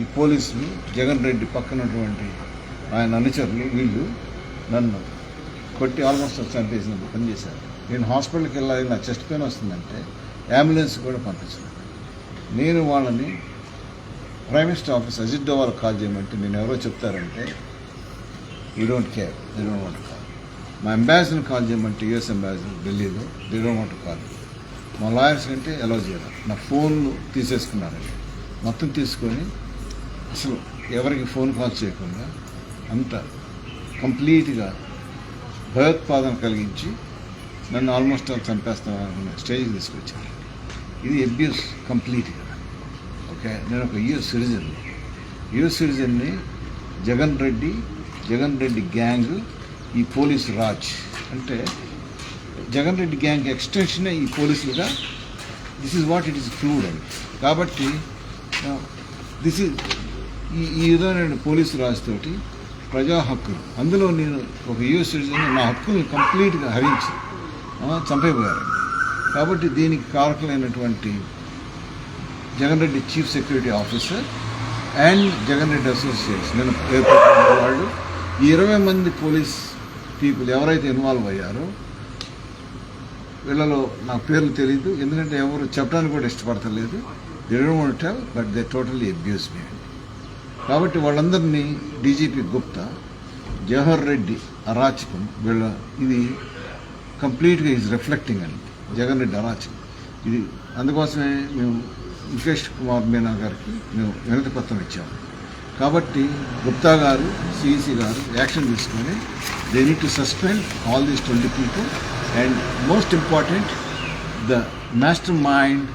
ఈ పోలీసులు జగన్ రెడ్డి పక్కనటువంటి ఆయన అనుచరులు వీళ్ళు నన్ను కొట్టి ఆల్మోస్ట్ చంపేసిన పనిచేశారు నేను హాస్పిటల్కి వెళ్ళాలి నా చెస్ట్ పెయిన్ వస్తుందంటే అంబులెన్స్ కూడా పంపించలేదు నేను వాళ్ళని prime minister office Ajit Doval call చేయమంటే నేను ఎవరో చెప్తారంటే you don't care they don't want call మా అంబాసిడర్ కాల్ చేయమంటే యుఎస్ అంబాసిడర్ ఢిల్లీలో దే డోంట్ వాంట్ కాల్ మా లాయర్స్ కంటే అలౌ చేయాలి నా ఫోన్లు తీసేసుకున్నారండి. మొత్తం తీసుకొని అసలు ఎవరికి ఫోన్ కాల్ చేయకుండా అంత కంప్లీట్గా భయోత్పాదన కలిగించి నన్ను ఆల్మోస్ట్ ఆల్ చంపేస్తాం అనుకున్న స్టేజ్కి తీసుకొచ్చారు. ఇది అబ్యూస్ కంప్లీట్గా. ఓకే? నేను ఒక యూఎస్ సిటిజన్. యూఎస్ సిటిజన్ని జగన్ రెడ్డి జగన్ రెడ్డి గ్యాంగ్ ఈ పోలీస్ రాజ్. అంటే జగన్ రెడ్డి గ్యాంగ్ ఎక్స్టెన్షనే ఈ పోలీసులుగా this is what it is fluid అండి కాబట్టి దిస్ ఈజ్ ఈ ఈ విధమైన పోలీసు రాజుతోటి ప్రజా హక్కులు. అందులో నేను ఒక యూఎస్ సిటిజన్ నా హక్కుని కంప్లీట్గా హరించి చంపైపోయారు కాబట్టి దీనికి కారకులైనటువంటి Jagan Reddy chief security officer and Jagan Reddy associates. నేను ఏర్పడిన వాళ్ళు. ఈ ఇరవై మంది పోలీస్ పీపుల్ ఎవరైతే ఇన్వాల్వ్ అయ్యారో వీళ్ళలో నాకు పేర్లు తెలియదు ఎందుకంటే ఎవరు చెప్పడానికి కూడా ఇష్టపడతలేదు. They don't want tell but they totally abuse me కాబట్టి వాళ్ళందరినీ డీజీపీ గుప్తా జవహర్ రెడ్డి అరాచకం వీళ్ళ ఇది కంప్లీట్గా ఈజ్ రిఫ్లెక్టింగ్ అండి జగన్ రెడ్డి అరాచకం. ఇది అందుకోసమే మేము ముఖేష్ కుమార్ మీనా గారికి మేము వినతి పత్రం ఇచ్చాము. కాబట్టి గుప్తా గారు సిఈసి గారు యాక్షన్ తీసుకొని they need to suspend all these twenty people and most important the master mind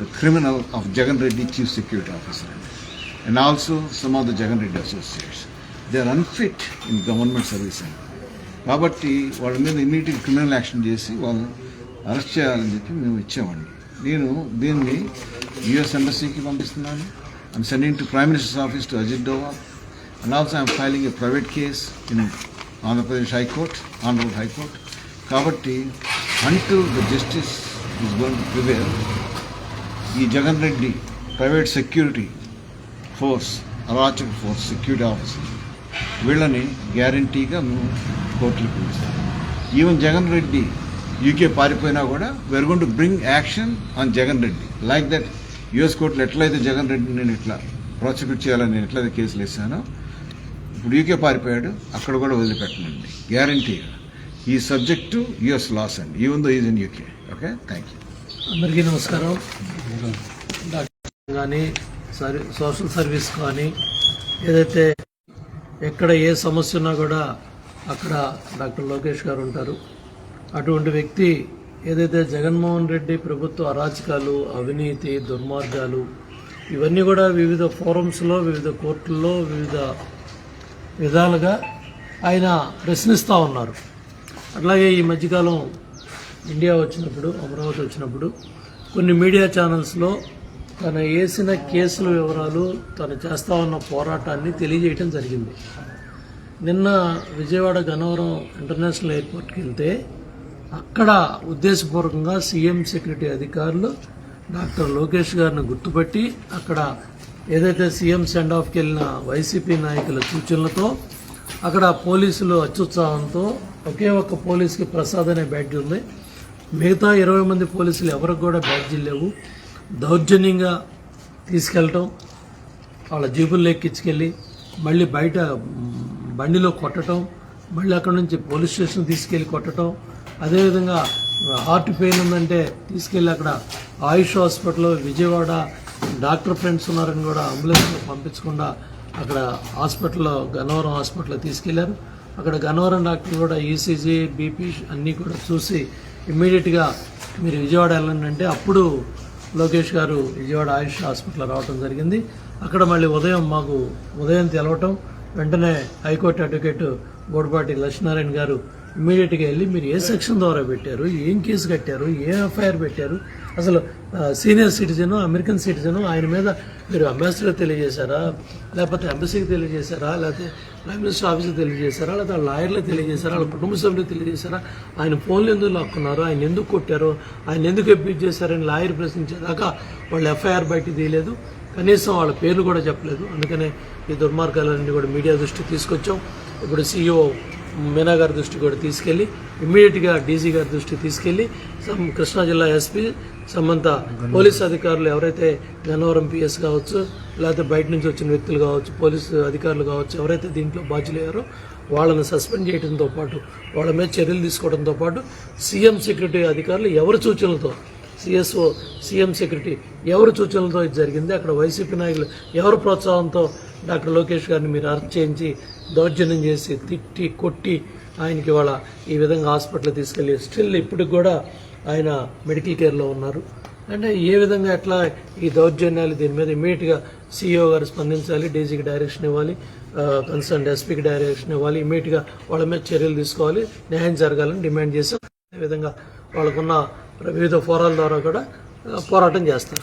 the criminal of Jagan Reddy chief security officer అండి and also some of the Jagan Reddy associates they are unfit in government service కాబట్టి వాళ్ళ మీద immediate criminal action చేసి వాళ్ళు arrest చేయాలని చెప్పి మేము ఇచ్చామండి. నేను దీన్ని యుఎస్ ఎంబసీకి పంపిస్తున్నాను. I'm sending to prime minister's office to Ajit Doval and also I'm filing a private case in Andhra Pradesh high court Andhra Pradesh high court కాబట్టి అంటూ the justice is gone to prevail ఈ Jagan Reddy private security force అరాచక ఫోర్స్ సెక్యూరిటీ ఆఫీసర్ వీళ్ళని గ్యారంటీగా మేము కోర్టులకు పిలుస్తాం. ఈవెన్ జగన్ రెడ్డి యూకే పారిపోయినా కూడా we're gone to bring action on Jagan Reddy like that US కోర్టులో ఎట్లయితే జగన్ రెడ్డి నేను ఇట్లా ప్రాసిక్యూట్ చేయాలని నేను ఎట్లయితే కేసులు వేసానో ఇప్పుడు యూకే పారిపోయాడు అక్కడ కూడా వదిలిపెట్టనండి. గ్యారంటీగా ఈ సబ్జెక్టు యుఎస్ లాస్ అండి even though is in UK okay thank you అందరికీ నమస్కారం. డాక్టర్ కానీ సర్వీ సోషల్ సర్వీస్ కానీ ఏదైతే ఎక్కడ ఏ సమస్య ఉన్నా కూడా అక్కడ డాక్టర్ లోకేష్ గారు ఉంటారు. అటువంటి వ్యక్తి ఏదైతే జగన్మోహన్ రెడ్డి ప్రభుత్వ అరాచకాలు అవినీతి దుర్మార్గాలు ఇవన్నీ కూడా వివిధ ఫోరమ్స్లో వివిధ కోర్టుల్లో వివిధ విధాలుగా ఆయన ప్రశ్నిస్తూ ఉన్నారు. అట్లాగే ఈ మధ్యకాలం ఇండియా వచ్చినప్పుడు అమరావతి వచ్చినప్పుడు కొన్ని మీడియా ఛానల్స్లో తను వేసిన కేసుల వివరాలు తను చేస్తా ఉన్న పోరాటాన్ని తెలియజేయటం జరిగింది. నిన్న విజయవాడ గన్నవరం ఇంటర్నేషనల్ ఎయిర్పోర్ట్కి వెళ్తే అక్కడ ఉద్దేశపూర్వకంగా సీఎం సెక్యూరిటీ అధికారులు డాక్టర్ లోకేష్ గారిని గుర్తుపట్టి అక్కడ ఏదైతే సీఎం సెండ్ ఆఫ్కి వెళ్ళిన వైసీపీ నాయకుల సూచనలతో అక్కడ పోలీసులు అత్యుత్సాహంతో ఒకే ఒక్క పోలీస్కి ప్రసాద్ అనే బ్యాడ్జ్ ఉంది. మిగతా ఇరవై మంది పోలీసులు ఎవరికి కూడా బ్యాడ్జీలు లేవు. దౌర్జన్యంగా తీసుకెళ్ళటం వాళ్ళ జీబుల్లో ఎక్కించుకెళ్ళి మళ్ళీ బయట బండిలో కొట్టడం మళ్ళీ అక్కడ నుంచి పోలీస్ స్టేషన్ తీసుకెళ్ళి కొట్టడం అదేవిధంగా హార్ట్ పెయిన్ ఉందంటే తీసుకెళ్ళి అక్కడ Ayush hospital Vijayawada doctor friends ఉన్నారని కూడా అంబులెన్స్లో పంపించకుండా అక్కడ హాస్పిటల్లో గన్నవరం హాస్పిటల్లో తీసుకెళ్ళారు. అక్కడ గన్నవరం డాక్టర్ కూడా ఈసీజీ బీపీ అన్నీ కూడా చూసి ఇమ్మీడియట్గా మీరు విజయవాడ వెళ్ళండి అంటే అప్పుడు లోకేష్ గారు విజయవాడ ఆయుష్ హాస్పిటల్ రావడం జరిగింది. అక్కడ మళ్ళీ ఉదయం మాకు ఉదయం తెలవటం వెంటనే హైకోర్టు అడ్వకేట్ బోడపాటి లక్ష్మీనారాయణ గారు ఇమ్మీడియట్గా వెళ్ళి మీరు ఏ సెక్షన్ ద్వారా పెట్టారు? ఏం కేసు కట్టారు? ఏ ఎఫ్ఐఆర్ పెట్టారు? అసలు సీనియర్ సిటిజన్ అమెరికన్ సిటిజన్ ఆయన మీద మీరు అంబాసిడర్ తెలియజేశారా? లేకపోతే ఎంబసీకి తెలియజేశారా? లేకపోతే ప్రైమ్ మినిస్టర్ ఆఫీస్కి తెలియజేశారా? లేకపోతే లాయర్లకు తెలియజేశారా? వాళ్ళ కుటుంబ సభ్యులకు తెలియజేశారా? ఆయన ఫోన్లు ఎందుకు లాక్కున్నారు? ఆయన ఎందుకు కొట్టారు? ఆయన ఎందుకు అబ్యూజ్ చేశారని లాయర్ ప్రశ్నించేదాకా వాళ్ళు ఎఫ్ఐఆర్ బయట తీయలేదు. కనీసం వాళ్ళ పేర్లు కూడా చెప్పలేదు. అందుకనే ఈ దుర్మార్గాలన్నీ కూడా మీడియా దృష్టికి తీసుకొచ్చాం. ఇప్పుడు సీఈఓ మీనా గారి దృష్టికి కూడా తీసుకెళ్ళి ఇమ్మీడియట్గా డీజీ గారి దృష్టికి తీసుకెళ్ళి కృష్ణా జిల్లా ఎస్పీ సంబంధ పోలీస్ అధికారులు ఎవరైతే గన్నవరం పిఎస్ కావచ్చు లేకపోతే బయట నుంచి వచ్చిన వ్యక్తులు కావచ్చు పోలీసు అధికారులు కావచ్చు ఎవరైతే దీంట్లో బాధ్యులయ్యారో వాళ్ళని సస్పెండ్ చేయడంతో పాటు వాళ్ళ మీద చర్యలు తీసుకోవడంతో పాటు సీఎం సెక్యూరిటీ అధికారులు ఎవరి సూచనలతో సిఎస్ఓ సీఎం సెక్యూరిటీ ఎవరి సూచనలతో ఇది జరిగింది అక్కడ వైసీపీ నాయకులు ఎవరి ప్రోత్సాహంతో డాక్టర్ లోకేష్ గారిని మీరు అరెస్ట్ చేయించి దౌర్జన్యం చేసి తిట్టి కొట్టి ఆయనకి వాళ్ళ ఈ విధంగా హాస్పిటల్ తీసుకెళ్ళి స్టిల్ ఇప్పటికి కూడా ఆయన మెడికల్ కేర్లో ఉన్నారు. అంటే ఏ విధంగా ఎట్లా ఈ దౌర్జన్యాలు దీని మీద ఇమీడియట్గా సీఈఓ గారు స్పందించాలి డీజీకి డైరెక్షన్ ఇవ్వాలి కన్సర్న్ ఎస్పీకి డైరెక్షన్ ఇవ్వాలి ఇమీడియట్గా వాళ్ళ మీద చర్యలు తీసుకోవాలి న్యాయం జరగాలని డిమాండ్ చేశాం. అదేవిధంగా వాళ్ళకున్న వివిధ ఫోరాల ద్వారా కూడా పోరాటం చేస్తారు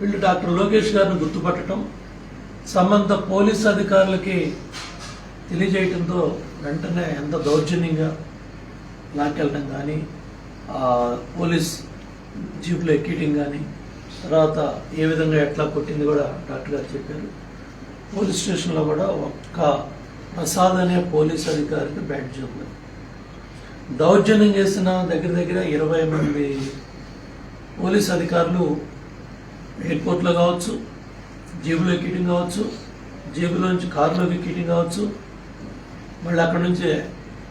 వీళ్ళు డాక్టర్ లోకేష్ గారిని గుర్తుపట్టడం సంబంధ పోలీస్ అధికారులకి తెలియజేయటంతో వెంటనే ఎంత దౌర్జన్యంగా లాక్కెళ్ళడం కానీ పోలీస్ జీపులో ఎక్కియటం కానీ తర్వాత ఏ విధంగా ఎట్లా కొట్టింది కూడా డాక్టర్ గారు చెప్పారు. పోలీస్ స్టేషన్లో కూడా ఒక్క ప్రసాద్ అనే పోలీస్ అధికారికి బ్యాట్ ఉంది దౌర్జన్యం చేసిన దగ్గర దగ్గర ఇరవై మంది పోలీస్ అధికారులు ఎయిర్పోర్ట్లో కావచ్చు జేబులో ఎక్కియటం కావచ్చు జేబులోంచి కారులోకి ఎక్కియటం కావచ్చు మళ్ళీ అక్కడ నుంచి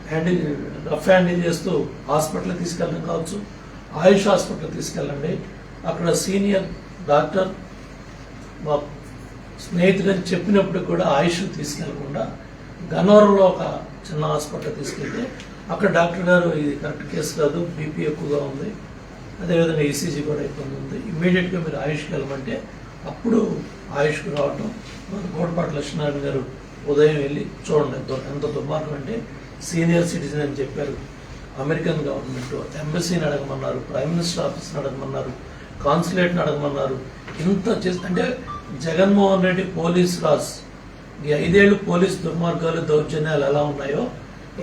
హ్యాండింగ్ రఫ్ హ్యాండింగ్ చేస్తూ హాస్పిటల్ తీసుకెళ్ళడం కావచ్చు ఆయుష్ హాస్పిటల్ తీసుకెళ్ళండి. అక్కడ సీనియర్ డాక్టర్ మా స్నేహితుడని చెప్పినప్పుడు కూడా ఆయుష్ తీసుకెళ్ళకుండా గన్నవరంలో ఒక చిన్న హాస్పిటల్ తీసుకెళ్తే అక్కడ డాక్టర్ గారు ఇది కరెక్ట్ కేసు కాదు బీపీ ఎక్కువగా ఉంది. అదేవిధంగా ఈసీజీ కూడా ఇబ్బంది ఉంది. ఇమ్మీడియట్గా మీరు ఆయుష్కి వెళ్ళమంటే అప్పుడు ఆయుష్కి రావటం మన కోటపాటి లక్ష్మీనారాయణ గారు ఉదయం వెళ్ళి చూడండి ఎంత ఎంత దుర్మార్గం అంటే సీనియర్ సిటిజన్ అని చెప్పారు. అమెరికన్ గవర్నమెంట్ ఎంబసీని అడగమన్నారు ప్రైమ్ మినిస్టర్ ఆఫీస్ని అడగమన్నారు కాన్సులేట్ని అడగమన్నారు. ఇంత చేసి అంటే జగన్మోహన్ రెడ్డి పోలీస్ రాజ్. ఈ ఐదేళ్ళు పోలీస్ దుర్మార్గాలు దౌర్జన్యాలు ఎలా ఉన్నాయో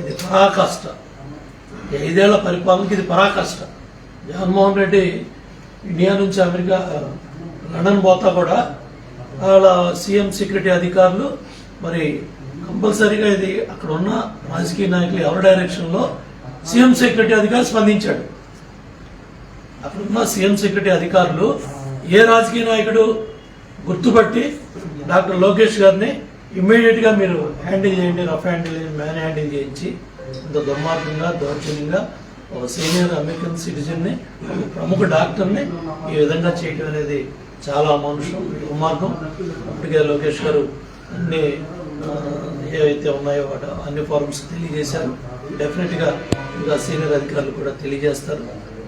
ఇది పరాకాష్ట. ఈ ఐదేళ్ళ పరిపాలనకి ఇది పరాకాష్ట. జగన్మోహన్ రెడ్డి ఇండియా నుంచి అమెరికా లండన్ పోతా కూడా వాళ్ళ సీఎం సెక్యూరిటీ అధికారులు మరి కంపల్సరీగా ఇది అక్కడ ఉన్న రాజకీయ నాయకులు ఎవరి డైరెక్షన్లో సీఎం సెక్యూరిటీ అధికారి స్పందించాడు. అక్కడ ఉన్న సీఎం సెక్యూరిటీ అధికారులు ఏ రాజకీయ నాయకుడు గుర్తుపట్టి డాక్టర్ లోకేష్ గారిని ఇమ్మీడియట్గా మీరు హ్యాండిల్ చేయండి రఫ్ హ్యాండిల్ మ్యాన్ హ్యాండిల్ చేయించి ఇంత దుర్మార్గంగా దౌర్జన్యంగా ఒక సీనియర్ అమెరికన్ సిటిజన్ని ఒక ప్రముఖ డాక్టర్ని ఈ విధంగా చేయటం అనేది చాలా అమానుషం దుర్మార్గం. ఇప్పటికే లోకేష్ గారు అన్ని ఏవైతే ఉన్నాయో వాటి అన్ని ఫార్మ్స్ తెలియజేశారు. డెఫినెట్గా ఇంకా సీనియర్ అధికారులు కూడా తెలియజేస్తారు.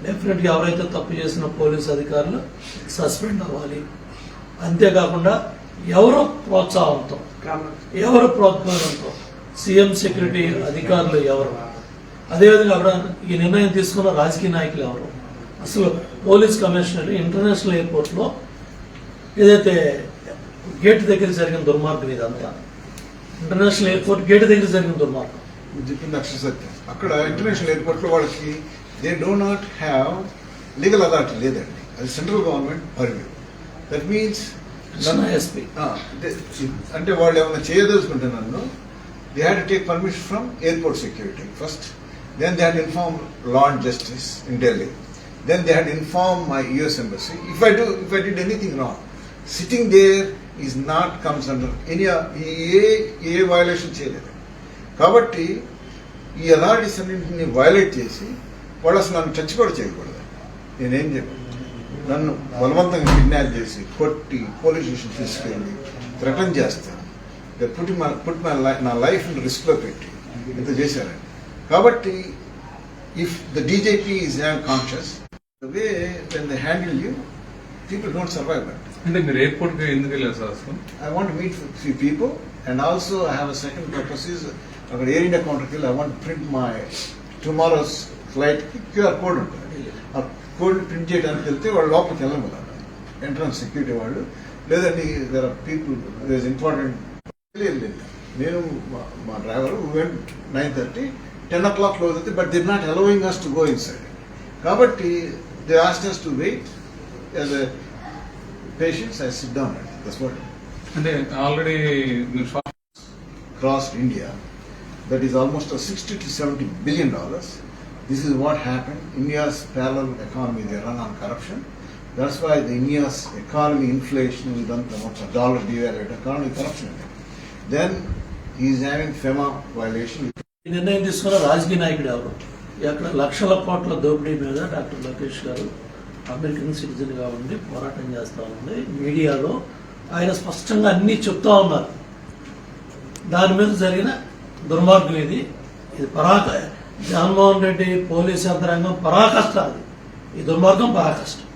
డెఫినెట్గా ఎవరైతే తప్పు చేసిన పోలీస్ అధికారులు సస్పెండ్ అవ్వాలి. అంతేకాకుండా ఎవరు ప్రోత్సాహంతో ఎవరు ప్రోత్సాహంతో సీఎం సెక్యూరిటీ అధికారులు ఎవరు? అదేవిధంగా అక్కడ ఈ నిర్ణయం తీసుకున్న రాజకీయ నాయకులు ఎవరు? అసలు పోలీస్ కమిషనర్ ఇంటర్నేషనల్ ఎయిర్పోర్ట్లో ఏదైతే గేట్ దగ్గర జరిగిన దుర్మార్గం ఇదంతా ఇంటర్నేషనల్ ఎయిర్పోర్ట్ గేట్ దగ్గర జరిగిన దుర్మార్గం. మీరు చెప్పింది అక్షర సత్యం. అక్కడ ఇంటర్నేషనల్ ఎయిర్పోర్ట్లో వాళ్ళకి they do not have legal authority లేదండి. అది central government purview that means SP అంటే వాళ్ళు ఏమైనా చేయదలుచుకుంటే నన్ను they had to take permission from airport security first then they had inform law justice in Delhi then they had inform my US embassy if I do if I did anything wrong sitting there is not comes under any a a violation చేయలేదు. కాబట్టి ఈ authorities అన్నింటిని violate చేసి వాళ్ళు అసలు నన్ను touch కూడా చేయకూడదు. నేనేం చెప్పాను? నన్ను బలవంతంగా కిడ్నాప్ చేసి కొట్టి పోలీస్ స్టేషన్ తీసుకెళ్ళి థ్రెటన్ చేస్తాను పుట్టి మా పుట్టి మా లైఫ్ నా లైఫ్ రిస్క్లో పెట్టి ఇంత చేశారండి. కాబట్టి if the DGP is conscious the way when the handle you people don't survive అండి అంటే మీరు ఎయిర్పోర్ట్కి ఎందుకు వెళ్ళారు సార్ అసలు? I want to meet with few people and also I have a second purpose is అక్కడ ఎయిర్ ఇండియా కౌంటర్కి వెళ్ళి I want print my tomorrow's flight QR code ఉంటుంది. ఆ కోడ్ ప్రింట్ చేయడానికి వెళ్తే వాళ్ళు లోపలికి వెళ్ళమన్నారు ఎంట్రన్స్ సెక్యూరిటీ వాళ్ళు. లేదండి there are people there important లేదు నేను మా- మా driver went nine thirty ten o'clock close అవుతుంది but they're not allowing us to go inside కాబట్టి they asked us to wait as patience, I sit down. That's what అంటే already మీరు shop crossed India. That is almost a 60 to 70 billion dollars. This is what happened. India's parallel economy, they run on corruption. That's why the India's economy inflation is done so much, a dollar devalued, economy ఈ నిర్ణయం తీసుకున్న రాజకీయ నాయకుడు ఎవరు? అక్కడ లక్షల కోట్ల దోపిడీ మీద డాక్టర్ లోకేష్ గారు అమెరికన్ సిటిజన్గా ఉండి పోరాటం చేస్తూ ఉంది. మీడియాలో ఆయన స్పష్టంగా అన్నీ చెప్తా ఉన్నారు. దాని మీద జరిగిన దుర్మార్గం ఇది. ఇది పరాక జగన్మోహన్ రెడ్డి పోలీస్ యంత్రాంగం పరాకష్ట అది. ఈ దుర్మార్గం పరాకష్టం.